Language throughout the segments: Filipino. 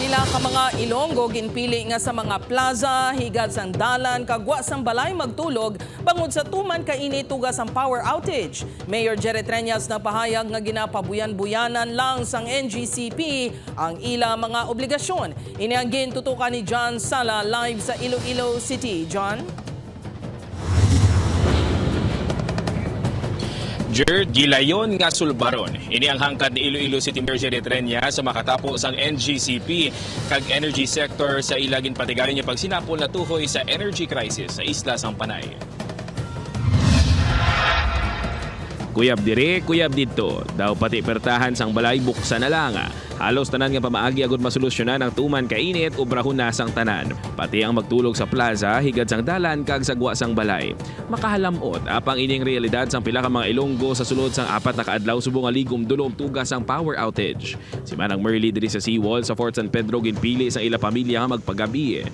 Pila ka mga Ilonggo ginpili nga sa mga plaza, higad sang dalan, kagwa sang balay magtulog bangod sa tuman kaini tugas ang power outage. Mayor Jerry Treñas na pahayag nga ginapabuyan-buyanan lang sang NGCP ang ila mga obligasyon. Ini ang gintutukan ni John Sala live sa Iloilo City. John? Jared Gilayon nga sulbaron. Ini ang hangkad ni Iloilo City Mayor Jerry Trenya sa makatapos ang NGCP kag energy sector sa ilagin patigayon niya pagsinapol na tuhoy sa energy crisis sa isla sang Panay. Kuyab dire, kuyab dito. Daw pati pertahan sang balay buksan na lang. Halos tanan nga pamaagi agud masolusyonan ang tuman kainit o brahon na sang tanan. Pati ang magtulog sa plaza, higad sang dalan kag sagwa sang balay. Makahalamot apang ining realidad sang pila ka mga Ilonggo sa sulod sang apat na kaadlaw subong nga ligom dulom tugas ang power outage. Si Manang Merly diri sa seawall sa Fort San Pedro ginpili sa ila pamilya nga magpagabi.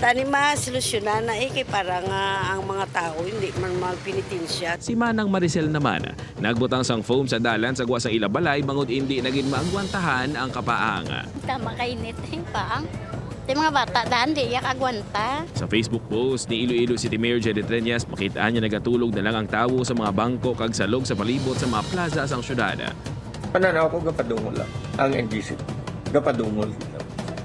Tani masolusyonan na eh, kay para nga ang mga tao hindi man magpinitin siya. Si Manang Maricel naman, nagbutang sang foam sa dalan sa gwa sang ila balay bangod hindi naging maagwantahan ang kapaang. Tama kainit yung paang. Di mga bata daan di yak agwanta. Sa Facebook post ni Iloilo City Mayor Jerry Treñas, makitaan niya nagatulog na lang ang tawo sa mga bangko kag salog sa palibot sa mga plaza sang syudad. Pananaw ko gapadungol lang ang NGC. Gapadungol.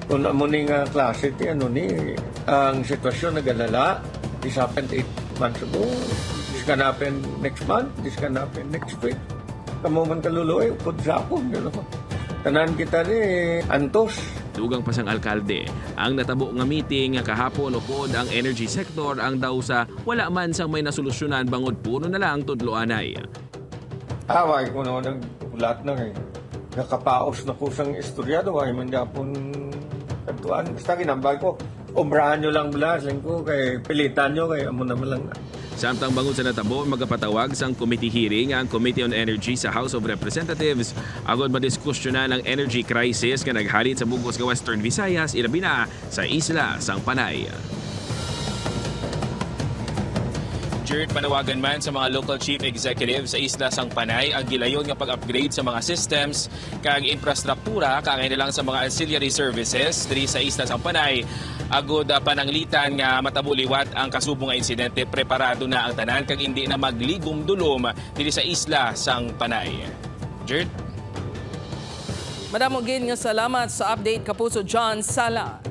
Kung amo ni nga klase ti ano ni ang sitwasyon nagalala this happened 8 months ago this can happen next month this can happen next week kamo man kaluluoy upod sa akong know? Tanan kita ni antos. Dugang pa sang alkalde, ang natabo nga meeting nga kahapon upod ang energy sector ang daw sa wala man sang may nasolusyonan bangod puno na lang tudloanay. away ko no nagpulat na eh. Nakapaos na ko sang istoryado ay man japon kantuan basta ginambay ko obrahan nyo lang blas. Ko kay pilitan nyo kay amo naman lang Samtang bangod sa natabo, magapatawag sang committee hearing ang Committee on Energy sa House of Representatives agod madiskusyonan ang energy crisis nga naghalit sa bugos nga Western Visayas ilabi na sa isla sang Panay. Jared panawagan man sa mga local chief executive sa isla sang Panay ang gilayon nga pag-upgrade sa mga systems kag infrastruktura kagay na lang sa mga ancillary services diri sa isla sang Panay agod uh, pananglitan nga matabuliwat ang kasubong nga insidente preparado na ang tanan kag hindi na magligom dulom diri sa isla sang Panay. Jared Madamo gid nga salamat sa update kapuso John Sala.